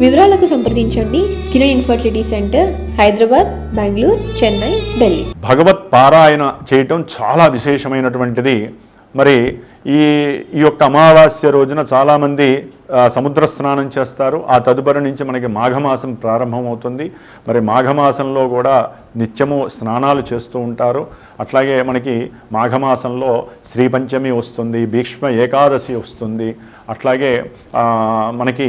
వివరాలకు సంప్రదించండి. Kiran infertility centre Hyderabad Bengaluru Chennai Delhi. భగవత్ పారాయణ చేయటం చాలా విశేషమైనటువంటిది. మరి ఈ ఈ యొక్క అమావాస్య రోజున చాలామంది సముద్ర స్నానం చేస్తారు. ఆ తదుపరి నుంచి మనకి మాఘమాసం ప్రారంభమవుతుంది. మరి మాఘమాసంలో కూడా నిత్యము స్నానాలు చేస్తూ ఉంటారు. అట్లాగే మనకి మాఘమాసంలో శ్రీపంచమి వస్తుంది భీష్మ ఏకాదశి వస్తుంది. అట్లాగే మనకి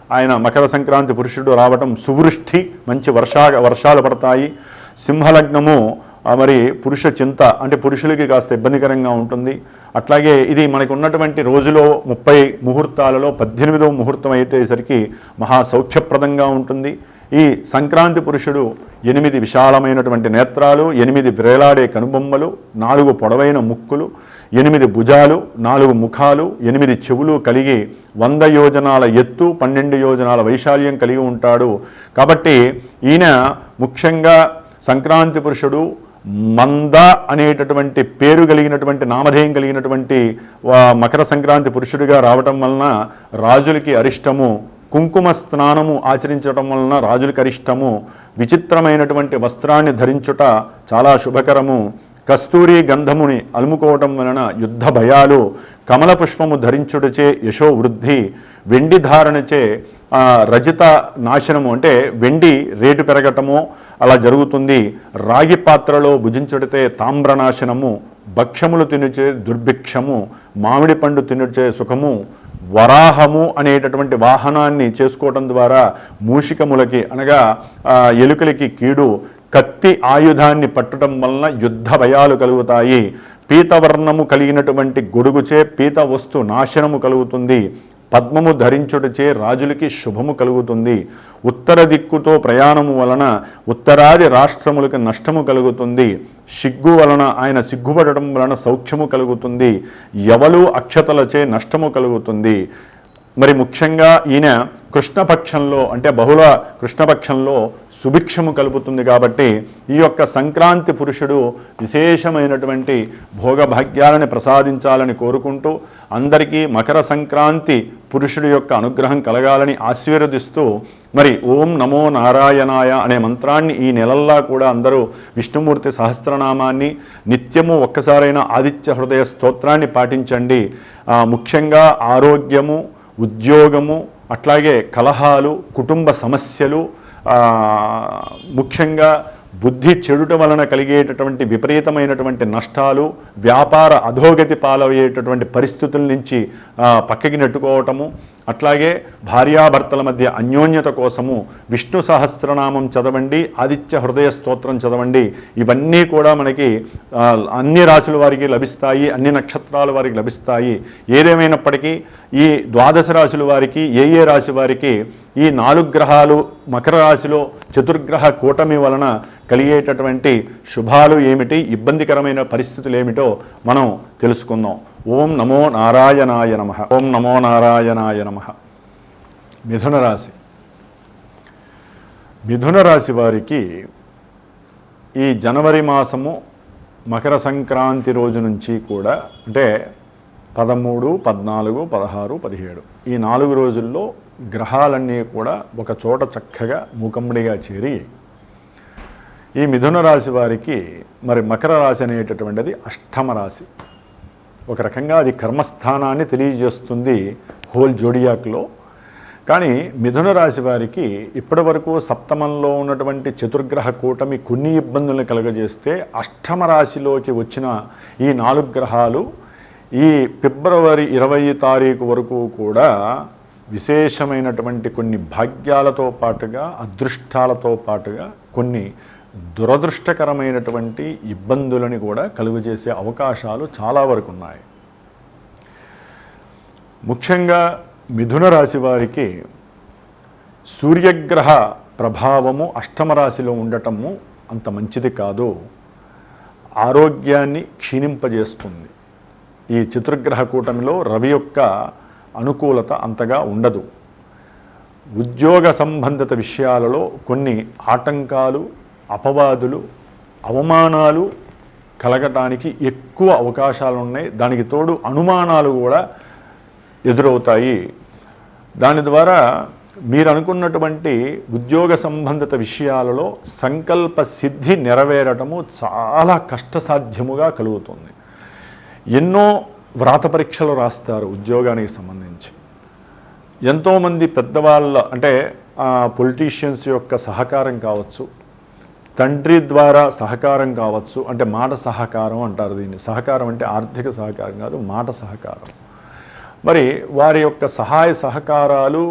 ఆయన మకర సంక్రాంతి పురుషుడు రావటం సువృష్టి మంచి వర్షా వర్షాలు పడతాయి. సింహలగ్నము మరి పురుష చింత అంటే పురుషులకి కాస్త ఇబ్బందికరంగా ఉంటుంది. అట్లాగే ఇది మనకు ఉన్నటువంటి రోజులో ముప్పై ముహూర్తాలలో పద్దెనిమిదవ ముహూర్తం అయ్యేసరికి మహా సౌఖ్యప్రదంగా ఉంటుంది. ఈ సంక్రాంతి పురుషుడు ఎనిమిది విశాలమైనటువంటి నేత్రాలు ఎనిమిది వేలాడే కనుబొమ్మలు నాలుగు పొడవైన ముక్కులు ఎనిమిది భుజాలు నాలుగు ముఖాలు ఎనిమిది చెవులు కలిగి వంద యోజనాల ఎత్తు పన్నెండు యోజనాల వైశాల్యం కలిగి ఉంటాడు. కాబట్టి ఈయన ముఖ్యంగా సంక్రాంతి పురుషుడు మంద అనేటటువంటి పేరు కలిగినటువంటి నామధేయం కలిగినటువంటి మకర సంక్రాంతి పురుషుడిగా రావటం వలన రాజులకి అరిష్టము కుంకుమ స్నానము ఆచరించడం వలన రాజులకి అరిష్టము విచిత్రమైనటువంటి వస్త్రాన్ని ధరించుట చాలా శుభకరము. కస్తూరి గంధముని అలుముకోవటం వలన యుద్ధ భయాలు కమల పుష్పము ధరించుడుచే యశో వృద్ధి వెండి ధారణచే రజిత నాశనము అంటే వెండి రేటు పెరగటము అలా జరుగుతుంది. రాగి పాత్రలో భుజించుడితే తామ్రనాశనము భక్ష్యములు తినుచే దుర్భిక్షము మామిడి పండు తినుచే సుఖము వరాహము అనేటటువంటి వాహనాన్ని చేసుకోవటం ద్వారా మూషికములకి అనగా ఎలుకలకి కీడు కత్తి ఆయుధాన్ని పట్టడం వలన యుద్ధ భయాలు కలుగుతాయి. పీతవర్ణము కలిగినటువంటి గొడుగుచే పీత వస్తు నాశనము కలుగుతుంది. పద్మము ధరించుటచే రాజులకి శుభము కలుగుతుంది. ఉత్తర దిక్కుతో ప్రయాణము వలన ఉత్తరాది రాష్ట్రములకు నష్టము కలుగుతుంది. సిగ్గు వలన ఆయన సిగ్గుపడటం వలన సౌఖ్యము కలుగుతుంది. ఎవలు అక్షతలచే నష్టము కలుగుతుంది. మరి ముఖ్యంగా ఈయన కృష్ణపక్షంలో అంటే బహుళ కృష్ణపక్షంలో సుభిక్షము కలుపుతుంది కాబట్టి ఈ యొక్క సంక్రాంతి పురుషుడు విశేషమైనటువంటి భోగభాగ్యాలను ప్రసాదించాలని కోరుకుంటూ అందరికీ మకర సంక్రాంతి పురుషుడి యొక్క అనుగ్రహం కలగాలని ఆశీర్వదిస్తూ మరి ఓం నమో నారాయణాయ అనే మంత్రాన్ని ఈ నెలల్లా కూడా అందరూ విష్ణుమూర్తి సహస్రనామాన్ని నిత్యము ఒక్కసారైన ఆదిత్య హృదయ స్తోత్రాన్ని పాటించండి. ముఖ్యంగా ఆరోగ్యము ఉద్యోగము అట్లాగే కలహాలు కుటుంబ సమస్యలు ముఖ్యంగా బుద్ధి చెడుట వలన కలిగేటటువంటి విపరీతమైనటువంటి నష్టాలు వ్యాపార అధోగతి పాలయ్యేటటువంటి పరిస్థితుల నుంచి పక్కకి నెట్టుకోవటము అట్లాగే భార్యాభర్తల మధ్య అన్యోన్యత కోసము విష్ణు సహస్రనామం చదవండి ఆదిత్య హృదయ స్తోత్రం చదవండి. ఇవన్నీ కూడా మనకి అన్ని రాశుల వారికి లభిస్తాయి అన్ని నక్షత్రాల వారికి లభిస్తాయి. ఏదేమైనప్పటికీ ఈ ద్వాదశ రాశుల వారికి ఏ ఏ రాశి వారికి ఈ నాలుగు గ్రహాలు మకర రాశిలో చతుర్గ్రహ కూటమి వలన కలిగేటటువంటి శుభాలు ఏమిటి ఇబ్బందికరమైన పరిస్థితులు ఏమిటో మనం తెలుసుకుందాం. ఓం నమో నారాయణాయ నమ. ఓం నమో నారాయణాయ నమ. మిథున రాశి. మిథున రాశి వారికి ఈ జనవరి మాసము మకర సంక్రాంతి రోజు నుంచి కూడా అంటే పదమూడు పద్నాలుగు పదహారు పదిహేడు. ఈ నాలుగు రోజుల్లో గ్రహాలన్నీ కూడా ఒక చోట చక్కగా మూకమ్మడిగా చేరి ఈ మిథున రాశి వారికి మరి మకర రాశి అనేటటువంటిది అష్టమ రాశి. ఒక రకంగా అది కర్మస్థానాన్ని తెలియజేస్తుంది హోల్ జోడియాక్లో. కానీ మిథున రాశి వారికి ఇప్పటి వరకు సప్తమంలో ఉన్నటువంటి చతుర్గ్రహ కూటమి కొన్ని ఇబ్బందులను కలుగజేస్తే అష్టమ రాశిలోకి వచ్చిన ఈ నాలుగు గ్రహాలు ఈ ఫిబ్రవరి ఇరవై తారీఖు వరకు కూడా విశేషమైనటువంటి కొన్ని భాగ్యాలతో పాటుగా అదృష్టాలతో పాటుగా కొన్ని దురదృష్టకరమైనటువంటి ఇబ్బందులని కూడా కలుగజేసే అవకాశాలు చాలా వరకు ఉన్నాయి. ముఖ్యంగా మిథున రాశి వారికి సూర్యగ్రహ ప్రభావము అష్టమ రాశిలో ఉండటము అంత మంచిది కాదు. ఆరోగ్యాన్ని క్షీణింపజేస్తుంది. ఈ చిత్రగ్రహ కూటమిలో రవి యొక్క అనుకూలత అంతగా ఉండదు. ఉద్యోగ సంబంధిత విషయాలలో కొన్ని ఆటంకాలు అపవాదులు అవమానాలు కలగటానికి ఎక్కువ అవకాశాలు ఉన్నాయి దానికి తోడు అనుమానాలు కూడా ఎదురవుతాయి. దాని ద్వారా మీరు అనుకున్నటువంటి ఉద్యోగ సంబంధిత విషయాలలో సంకల్ప సిద్ధి నెరవేరటము చాలా కష్టసాధ్యముగా కలుగుతుంది. ఎన్నో వ్రాత పరీక్షలు రాస్తారు ఉద్యోగానికి సంబంధించి. ఎంతోమంది పెద్దవాళ్ళ అంటే పొలిటీషియన్స్ యొక్క సహకారం కావచ్చు తండ్రి ద్వారా సహకారం కావచ్చు అంటే మాట సహకారం అంటారు దీన్ని. సహకారం అంటే ఆర్థిక సహకారం కాదు మాట సహకారం. మరి వారి యొక్క సహాయ సహకారాలు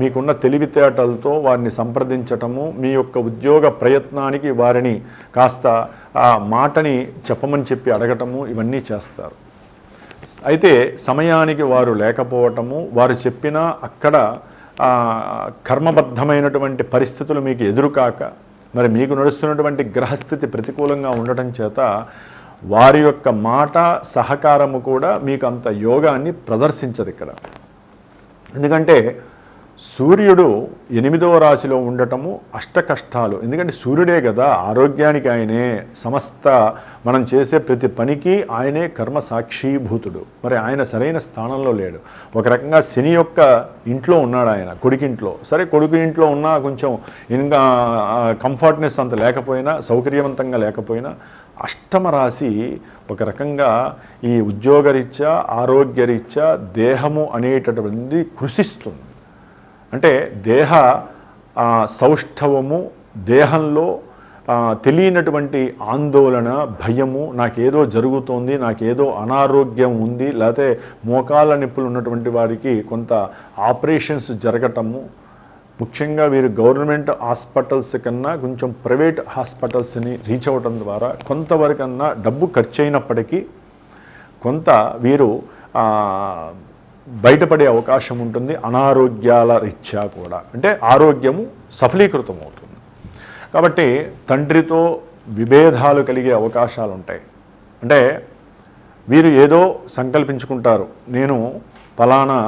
మీకున్న తెలివితేటలతో వారిని సంప్రదించటము మీ యొక్క ఉద్యోగ ప్రయత్నానికి వారిని కాస్త ఆ మాటని చెప్పమని చెప్పి అడగటము ఇవన్నీ చేస్తారు. అయితే సమయానికి వారు లేకపోవటము వారు చెప్పినా అక్కడ కర్మబద్ధమైనటువంటి పరిస్థితులు మీకు ఎదురుకాక మరి మీకు నడుస్తున్నటువంటి గ్రహస్థితి ప్రతికూలంగా ఉండటం చేత వారి యొక్క మాట సహకారము కూడా మీకు అంత యోగాన్ని ప్రదర్శించదు ఇక్కడ. ఎందుకంటే సూర్యుడు ఎనిమిదవ రాశిలో ఉండటము అష్ట కష్టాలు ఎందుకంటే సూర్యుడే కదా ఆరోగ్యానికి ఆయనే సమస్త మనం చేసే ప్రతి పనికి ఆయనే కర్మ సాక్షీభూతుడు మరి ఆయన సరైన స్థానంలో లేడు. ఒక రకంగా శని యొక్క ఇంట్లో ఉన్నాడు ఆయన కొడుకింట్లో సరే కొడుకు ఇంట్లో ఉన్నా కొంచెం ఇంకా కంఫర్ట్నెస్ అంత లేకపోయినా సౌకర్యవంతంగా లేకపోయినా అష్టమ రాశి ఒక రకంగా ఈ ఉద్యోగరీత్యా ఆరోగ్యరీత్యా దేహము అనేటటువంటిది కృషిస్తుంది. అంటే దేహ సౌష్ఠవము దేహంలో తెలియనటువంటి ఆందోళన భయము నాకేదో జరుగుతోంది నాకేదో అనారోగ్యం ఉంది లేకపోతే మోకాళ్ళ నొప్పులు ఉన్నటువంటి వారికి కొంత ఆపరేషన్స్ జరగటము. ముఖ్యంగా వీరు గవర్నమెంట్ హాస్పిటల్స్ కన్నా కొంచెం ప్రైవేట్ హాస్పిటల్స్ని రీచ్ అవ్వటం ద్వారా కొంతవరకన్నా డబ్బు ఖర్చు అయినప్పటికీ కొంత వీరు బయటపడే అవకాశం ఉంటుంది అనారోగ్యాల రీత్యా కూడా. అంటే ఆరోగ్యము సఫలీకృతం అవుతుంది కాబట్టి తండ్రితో విభేదాలు కలిగే అవకాశాలు ఉంటాయి అంటే వీరు ఏదో సంకల్పించుకుంటారు నేను ఫలానా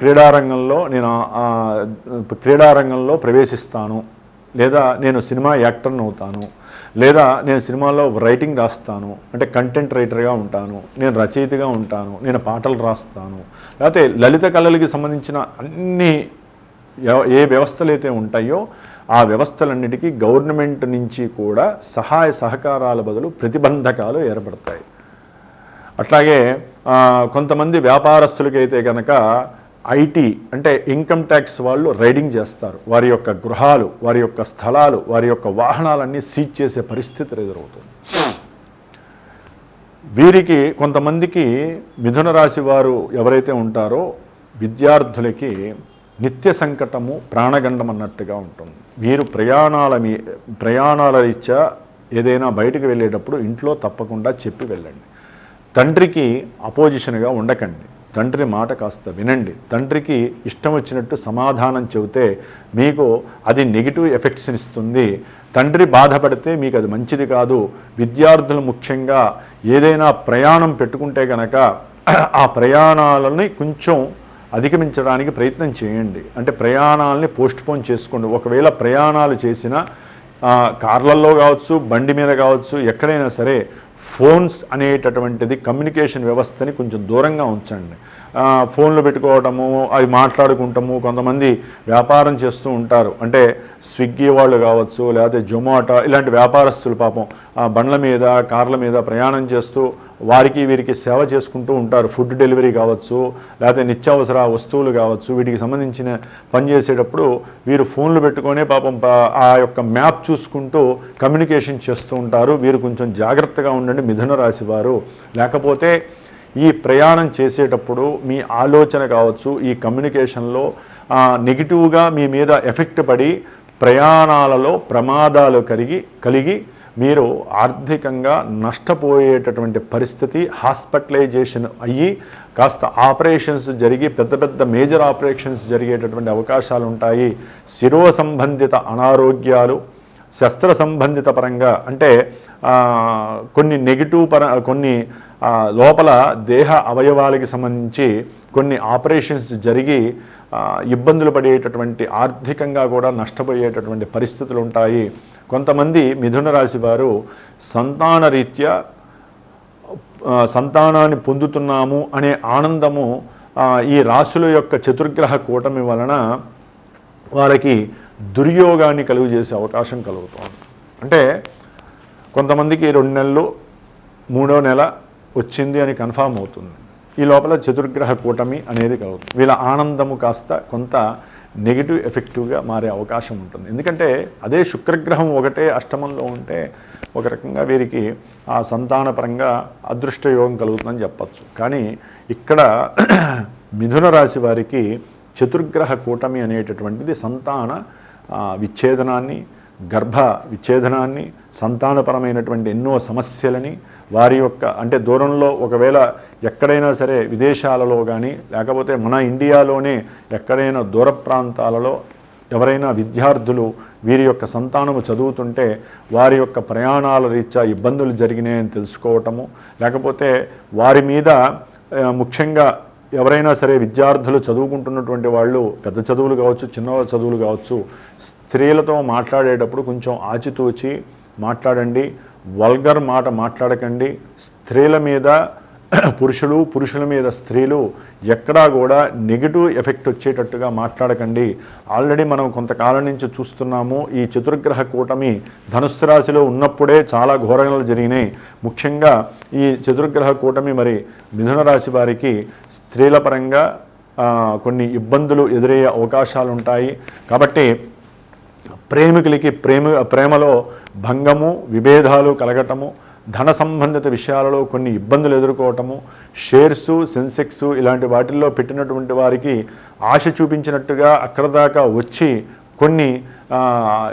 క్రీడారంగంలో నేను క్రీడారంగంలో ప్రవేశిస్తాను లేదా నేను సినిమా యాక్టర్ని అవుతాను లేదా నేను సినిమాలో రైటింగ్ రాస్తాను అంటే కంటెంట్ రైటర్గా ఉంటాను నేను రచయితగా ఉంటాను నేను పాటలు రాస్తాను లేకపోతే లలిత కళలకి సంబంధించిన అన్ని ఏ వ్యవస్థలు అయితే ఉంటాయో ఆ వ్యవస్థలన్నిటికీ గవర్నమెంట్ నుంచి కూడా సహాయ సహకారాల బదులు ప్రతిబంధకాలు ఏర్పడతాయి. అట్లాగే కొంతమంది కొంతమంది వ్యాపారస్తులకైతే కనుక ఐటీ అంటే ఇన్కమ్ ట్యాక్స్ వాళ్ళు రైడింగ్ చేస్తారు. వారి యొక్క గృహాలు వారి యొక్క స్థలాలు వారి యొక్క వాహనాలన్నీ సీజ్ చేసే పరిస్థితులు ఎదురవుతుంది. వీరికి కొంతమందికి మిథున రాశి వారు ఎవరైతే ఉంటారో విద్యార్థులకి నిత్య సంకటము ప్రాణగండం అన్నట్టుగా ఉంటుంది. వీరు ప్రయాణాల మీ ప్రయాణాల రీత్యా ఏదైనా బయటకు వెళ్ళేటప్పుడు ఇంట్లో తప్పకుండా చెప్పి వెళ్ళండి. తండ్రికి అపోజిషన్గా ఉండకండి. తండ్రి మాట కాస్త వినండి. తండ్రికి ఇష్టం వచ్చినట్టు సమాధానం చెబితే మీకు అది నెగిటివ్ ఎఫెక్ట్స్ ఇస్తుంది. తండ్రి బాధపడితే మీకు అది మంచిది కాదు. విద్యార్థులు ముఖ్యంగా ఏదైనా ప్రయాణం పెట్టుకుంటే గనక ఆ ప్రయాణాలని కొంచెం అధిగమించడానికి ప్రయత్నం చేయండి. అంటే ప్రయాణాలని పోస్ట్పోన్ చేసుకోండి. ఒకవేళ ప్రయాణాలు చేసినా కార్లల్లో కావచ్చు బండి మీద కావచ్చు ఎక్కడైనా సరే ఫోన్స్ అనేటటువంటిది కమ్యూనికేషన్ వ్యవస్థని కొంచెం దూరంగా ఉంచండి. ఫోన్లు పెట్టుకోవటము అవి మాట్లాడుకుంటాము కొంతమంది వ్యాపారం చేస్తూ ఉంటారు. అంటే స్విగ్గీ వాళ్ళు కావచ్చు లేకపోతే జొమాటో ఇలాంటి వ్యాపారస్తులు పాపం బండ్ల మీద కార్ల మీద ప్రయాణం చేస్తూ వారికి వీరికి సేవ చేసుకుంటూ ఉంటారు. ఫుడ్ డెలివరీ కావచ్చు లేకపోతే నిత్యావసర వస్తువులు కావచ్చు వీటికి సంబంధించిన పని చేసేటప్పుడు వీరు ఫోన్లు పెట్టుకొని పాపం ఆ యొక్క మ్యాప్ చూసుకుంటూ కమ్యూనికేషన్ చేస్తూ ఉంటారు. వీరు కొంచెం జాగ్రత్తగా ఉండండి మిథున రాశి వారు. లేకపోతే ఈ ప్రయాణం చేసేటప్పుడు మీ ఆలోచన కావచ్చు ఈ కమ్యూనికేషన్లో నెగిటివ్గా మీ మీద ఎఫెక్ట్ పడి ప్రయాణాలలో ప్రమాదాలు కలిగి కలిగి మీరు ఆర్థికంగా నష్టపోయేటటువంటి పరిస్థితి హాస్పిటలైజేషన్ అయ్యి కాస్త ఆపరేషన్స్ జరిగి పెద్ద పెద్ద మేజర్ ఆపరేషన్స్ జరిగేటటువంటి అవకాశాలు ఉంటాయి శిరో సంబంధిత అనారోగ్యాలు శస్త్ర సంబంధిత పరంగా అంటే కొన్ని నెగిటివ్ పర కొన్ని లోపల దేహ అవయవాలకి సంబంధించి కొన్ని ఆపరేషన్స్ జరిగి ఇబ్బందులు పడేటటువంటి ఆర్థికంగా కూడా నష్టపోయేటటువంటి పరిస్థితులు ఉంటాయి. కొంతమంది మిథున రాశి వారు సంతాన రీత్యా సంతానాన్ని పొందుతున్నాము అనే ఆనందము ఈ రాశుల యొక్క చతుర్గ్రహ కూటమి వలన వారికి దుర్యోగాన్ని కలుగు చేసే అవకాశం కలుగుతుంది. అంటే కొంతమందికి రెండు నెలలు మూడో నెల వచ్చింది అని కన్ఫామ్ అవుతుంది. ఈ లోపల చతుర్గ్రహ కూటమి అనేది కలుగుతుంది వీళ్ళ ఆనందము కాస్త కొంత నెగిటివ్ ఎఫెక్టివ్గా మారే అవకాశం ఉంటుంది. ఎందుకంటే అదే శుక్రగ్రహం ఒకటే అష్టమంలో ఉంటే ఒక రకంగా వీరికి ఆ సంతానపరంగా అదృష్ట యోగం కలుగుతుందని చెప్పచ్చు. కానీ ఇక్కడ మిథున రాశి వారికి చతుర్గ్రహ కూటమి అనేటటువంటిది సంతాన విచ్ఛేదనాన్ని గర్భ విచ్ఛేదనాన్ని సంతానపరమైనటువంటి ఎన్నో సమస్యలని వారి యొక్క అంటే దూరంలో ఒకవేళ ఎక్కడైనా సరే విదేశాలలో కానీ లేకపోతే మన ఇండియాలోనే ఎక్కడైనా దూర ప్రాంతాలలో ఎవరైనా విద్యార్థులు వీరి యొక్క సంతానము చదువుతుంటే వారి యొక్క ప్రయాణాల రీత్యా ఇబ్బందులు జరిగినాయని తెలుసుకోవటము లేకపోతే వారి మీద ముఖ్యంగా ఎవరైనా సరే విద్యార్థులు చదువుకుంటున్నటువంటి వాళ్ళు పెద్ద చదువులు కావచ్చు చిన్న చదువులు కావచ్చు స్త్రీలతో మాట్లాడేటప్పుడు కొంచెం ఆచితూచి మాట్లాడండి వల్గర్ మాట మాట్లాడకండి. స్త్రీల మీద పురుషులు పురుషుల మీద స్త్రీలు ఎక్కడా కూడా నెగిటివ్ ఎఫెక్ట్ వచ్చేటట్టుగా మాట్లాడకండి. ఆల్రెడీ మనం కొంతకాలం నుంచి చూస్తున్నాము ఈ చతుర్గ్రహ కూటమి ధనుస్సు రాశిలో ఉన్నప్పుడే చాలా ఘోరణలు జరిగినాయి. ముఖ్యంగా ఈ చతుర్గ్రహ కూటమి మరి మిథున రాశి వారికి స్త్రీల పరంగా కొన్ని ఇబ్బందులు ఎదురయ్యే అవకాశాలు ఉంటాయి కాబట్టి ప్రేమికులకి ప్రేమ ప్రేమలో భంగము విభేదాలు కలగటము ధన సంబంధిత విషయాలలో కొన్ని ఇబ్బందులు ఎదుర్కోవటము షేర్సు సెన్సెక్స్ ఇలాంటి వాటిల్లో పెట్టినటువంటి వారికి ఆశ చూపించినట్టుగా అక్కడ దాకా వచ్చి కొన్ని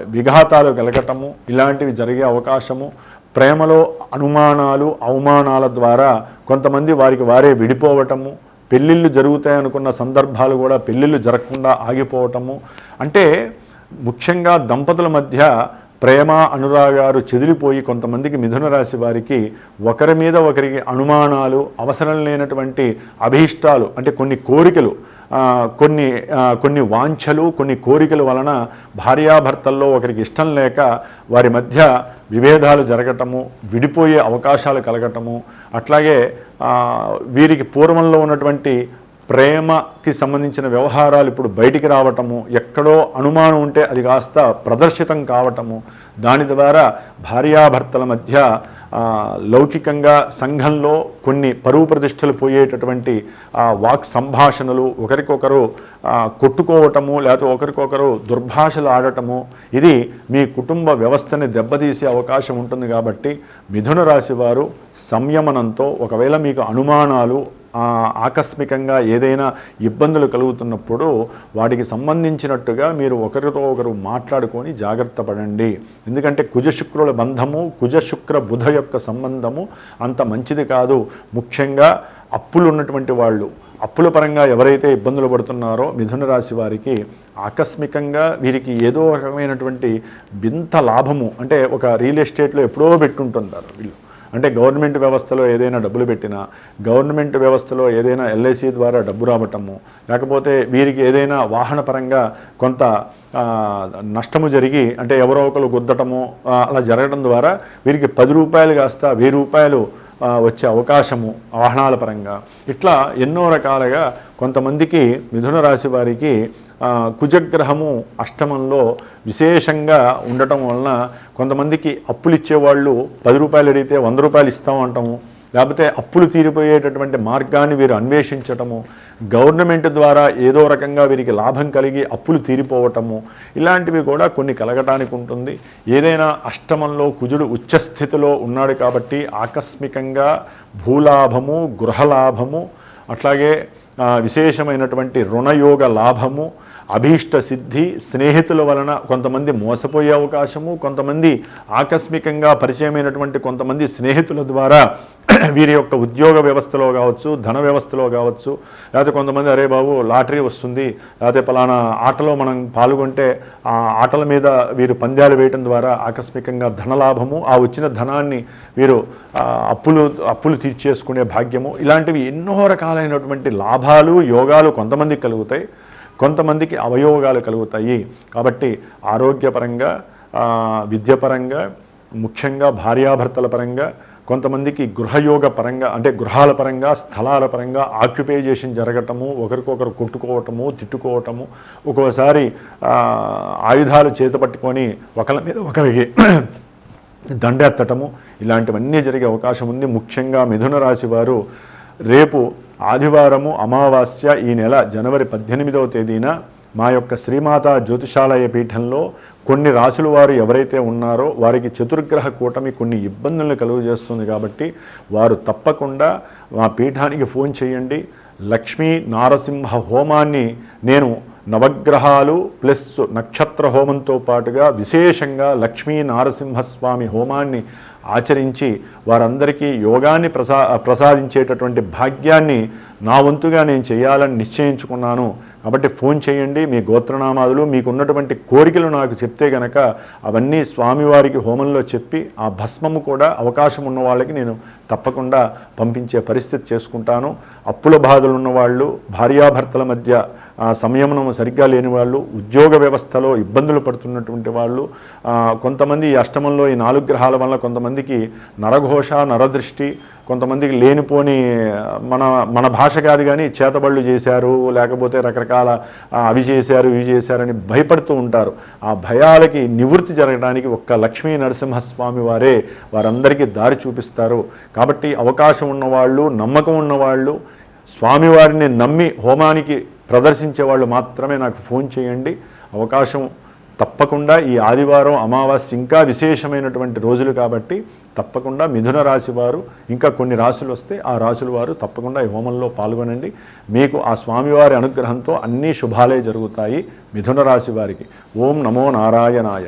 విఘాతాలు కలగటము ఇలాంటివి జరిగే అవకాశము ప్రేమలో అనుమానాలు అవమానాల ద్వారా కొంతమంది వారికి వారే విడిపోవటము పెళ్ళిళ్ళు జరుగుతాయనుకున్న సందర్భాలు కూడా పెళ్ళిళ్ళు జరగకుండా ఆగిపోవటము. అంటే ముఖ్యంగా దంపతుల మధ్య ప్రేమ అనురాగాలు చెదిరిపోయి కొంతమందికి మిథున రాశి వారికి ఒకరి మీద ఒకరికి అనుమానాలు అవసరం లేనటువంటి అభీష్టాలు అంటే కొన్ని కోరికలు కొన్ని కొన్ని వాంఛలు కొన్ని కోరికల వలన భార్యాభర్తల్లో ఒకరికి ఇష్టం లేక వారి మధ్య విభేదాలు జరగటము విడిపోయే అవకాశాలు కలగటము అట్లాగే వీరికి పూర్వంలో ఉన్నటువంటి ప్రేమకి సంబంధించిన వ్యవహారాలు ఇప్పుడు బయటికి రావటము ఎక్కడో అనుమానం ఉంటే అది కాస్త ప్రదర్శితం కావటము దాని ద్వారా భార్యాభర్తల మధ్య లౌకికంగా సంఘంలో కొన్ని పరువు ప్రతిష్టలు పోయేటటువంటి వాక్ సంభాషణలు ఒకరికొకరు కొట్టుకోవటము లేకపోతే ఒకరికొకరు దుర్భాషలు ఆడటము ఇది మీ కుటుంబ వ్యవస్థని దెబ్బతీసే అవకాశం ఉంటుంది కాబట్టి మిథున రాశి వారు సంయమనంతో ఒకవేళ మీకు అనుమానాలు ఆకస్మికంగా ఏదైనా ఇబ్బందులు కలుగుతున్నప్పుడు వాటికి సంబంధించినట్టుగా మీరు ఒకరితో ఒకరు మాట్లాడుకొని జాగ్రత్త పడండి. ఎందుకంటే కుజశుక్రుల బంధము కుజశుక్ర బుధ యొక్క సంబంధము అంత మంచిది కాదు. ముఖ్యంగా అప్పులు ఉన్నటువంటి వాళ్ళు అప్పుల పరంగా ఎవరైతే ఇబ్బందులు పడుతున్నారో మిథున రాశి వారికి ఆకస్మికంగా వీరికి ఏదో రకమైనటువంటి వింత లాభము అంటే ఒక రియల్ ఎస్టేట్లో ఎప్పుడో పెట్టుంటుంటారు వీళ్ళు. అంటే గవర్నమెంట్ వ్యవస్థలో ఏదైనా డబ్బులు పెట్టినా గవర్నమెంట్ వ్యవస్థలో ఏదైనా ఎల్ఐసి ద్వారా డబ్బు రావటము లేకపోతే వీరికి ఏదైనా వాహన పరంగా కొంత నష్టము జరిగి అంటే ఎవరో ఒకరు గుద్దటము అలా జరగడం ద్వారా వీరికి పది రూపాయలు కాస్త వెయ్యి రూపాయలు వచ్చే అవకాశము వాహనాల పరంగా. ఇట్లా ఎన్నో రకాలుగా కొంతమందికి మిథున రాశి వారికి కుజగ్రహము అష్టమంలో విశేషంగా ఉండటం వలన కొంతమందికి అప్పులు ఇచ్చేవాళ్ళు పది రూపాయలు అడిగితే వంద రూపాయలు ఇస్తాం అంటాము. లేకపోతే అప్పులు తీరిపోయేటటువంటి మార్గాన్ని వీరు అన్వేషించటము. గవర్నమెంట్ ద్వారా ఏదో రకంగా వీరికి లాభం కలిగి అప్పులు తీరిపోవటము. ఇలాంటివి కూడా కొన్ని కలగటానికి ఉంటుంది. ఏదైనా అష్టమంలో కుజుడు ఉచ్చస్థితిలో ఉన్నాడు కాబట్టి ఆకస్మికంగా భూలాభము గృహలాభము అట్లాగే విశేషమైనటువంటి రుణయోగ లాభము అభీష్ట సిద్ధి స్నేహితుల వలన కొంతమంది మోసపోయే అవకాశము కొంతమంది ఆకస్మికంగా పరిచయమైనటువంటి కొంతమంది స్నేహితుల ద్వారా వీరి యొక్క ఉద్యోగ వ్యవస్థలో కావచ్చు ధన వ్యవస్థలో కావచ్చు లేకపోతే కొంతమంది అరే బాబు లాటరీ వస్తుంది లేకపోతే పలానా ఆటలో మనం పాల్గొంటే ఆ ఆటల మీద వీరు పందాలు వేయటం ద్వారా ఆకస్మికంగా ధనలాభము ఆ వచ్చిన ధనాన్ని వీరు అప్పులు అప్పులు తీర్చేసుకునే భాగ్యము ఇలాంటివి ఎన్నో రకాలైనటువంటి లాభాలు యోగాలు కొంతమందికి కలుగుతాయి. కొంతమందికి అవయోగాలు కలుగుతాయి. కాబట్టి ఆరోగ్యపరంగా విద్యపరంగా ముఖ్యంగా భార్యాభర్తల పరంగా కొంతమందికి గృహయోగ పరంగా అంటే గృహాల పరంగా స్థలాల పరంగా ఆక్యుపైజేషన్ జరగటము ఒకరికొకరు కొట్టుకోవటము తిట్టుకోవటము ఒక్కోసారి ఆయుధాలు చేతపట్టుకొని ఒకరి మీద ఒకరికి దండెత్తటము ఇలాంటివన్నీ జరిగే అవకాశం ఉంది. ముఖ్యంగా మిథున రాశి వారు రేపు ఆదివారము అమావాస్య ఈ నెల జనవరి పద్దెనిమిదవ తేదీన మా యొక్క శ్రీమాత జ్యోతిషాలయ పీఠంలో కొన్ని రాసుల వారు ఎవరైతే ఉన్నారో వారికి చతుర్గ్రహ కూటమి కొన్ని ఇబ్బందులను కలుగజేస్తుంది కాబట్టి వారు తప్పకుండా మా పీఠానికి ఫోన్ చేయండి. లక్ష్మీ నారసింహ హోమాన్ని నేను నవగ్రహాలు ప్లస్ నక్షత్ర హోమంతో పాటుగా విశేషంగా లక్ష్మీ నారసింహస్వామి హోమాన్ని ఆచరించి వారందరికీ యోగాన్ని ప్రసా ప్రసాదించేటటువంటి భాగ్యాన్ని నా వంతుగా నేను చేయాలని నిశ్చయించుకున్నాను. కాబట్టి ఫోన్ చేయండి మీ గోత్రనామాదులు మీకు ఉన్నటువంటి కోరికలు నాకు చెప్తే గనక అవన్నీ స్వామివారికి హోమంలో చెప్పి ఆ భస్మము కూడా అవకాశం ఉన్న వాళ్ళకి నేను తప్పకుండా పంపించే పరిస్థితి చేసుకుంటాను. అప్పుల బాధలు ఉన్నవాళ్ళు భార్యాభర్తల మధ్య సంయమనం సరిగ్గా లేని వాళ్ళు ఉద్యోగ వ్యవస్థలో ఇబ్బందులు పడుతున్నటువంటి వాళ్ళు కొంతమంది ఈ అష్టమంలో ఈ నాలుగు గ్రహాల వల్ల కొంతమందికి నరఘోష నరదృష్టి కొంతమందికి లేనిపోని మన మన భాష కాదు కానీ చేతబళ్ళు చేశారు లేకపోతే రకరకాల అవి చేశారు ఇవి చేశారని భయపడుతూ ఉంటారు. ఆ భయాలకి నివృత్తి జరగడానికి ఒక్క లక్ష్మీ నరసింహస్వామి వారే వారందరికీ దారి చూపిస్తారు. కాబట్టి అవకాశం ఉన్నవాళ్ళు నమ్మకం ఉన్నవాళ్ళు స్వామివారిని నమ్మి హోమానికి ప్రదర్శించే వాళ్ళు మాత్రమే నాకు ఫోన్ చేయండి. అవకాశం తప్పకుండా ఈ ఆదివారం అమావాస్య ఇంకా విశేషమైనటువంటి రోజులు కాబట్టి తప్పకుండా మిథున రాశి వారు ఇంకా కొన్ని రాశులు వస్తే ఆ రాశుల వారు తప్పకుండా ఈ హోమంలో పాల్గొనండి. మీకు ఆ స్వామివారి అనుగ్రహంతో అన్ని శుభాలే జరుగుతాయి మిథున రాశి వారికి. ఓం నమో నారాయణాయ.